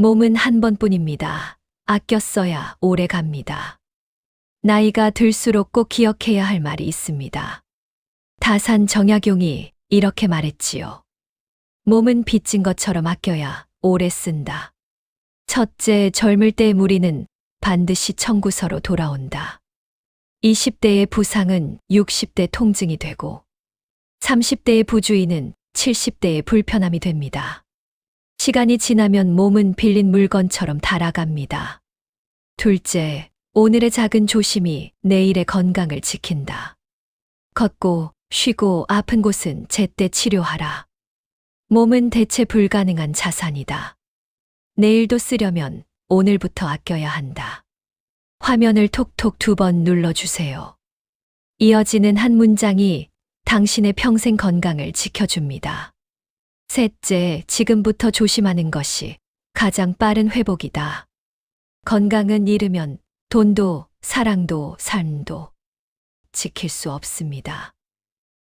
몸은 한 번뿐입니다. 아껴 써야 오래 갑니다. 나이가 들수록 꼭 기억해야 할 말이 있습니다. 다산 정약용이 이렇게 말했지요. 몸은 빚진 것처럼 아껴야 오래 쓴다. 첫째, 젊을 때의 무리는 반드시 청구서로 돌아온다. 20대의 부상은 60대 통증이 되고, 30대의 부주의는 70대의 불편함이 됩니다. 시간이 지나면 몸은 빌린 물건처럼 달아갑니다. 둘째, 오늘의 작은 조심이 내일의 건강을 지킨다. 걷고 쉬고 아픈 곳은 제때 치료하라. 몸은 대체 불가능한 자산이다. 내일도 쓰려면 오늘부터 아껴야 한다. 화면을 톡톡 두 번 눌러주세요. 이어지는 한 문장이 당신의 평생 건강을 지켜줍니다. 셋째, 지금부터 조심하는 것이 가장 빠른 회복이다. 건강은 잃으면 돈도, 사랑도, 삶도 지킬 수 없습니다.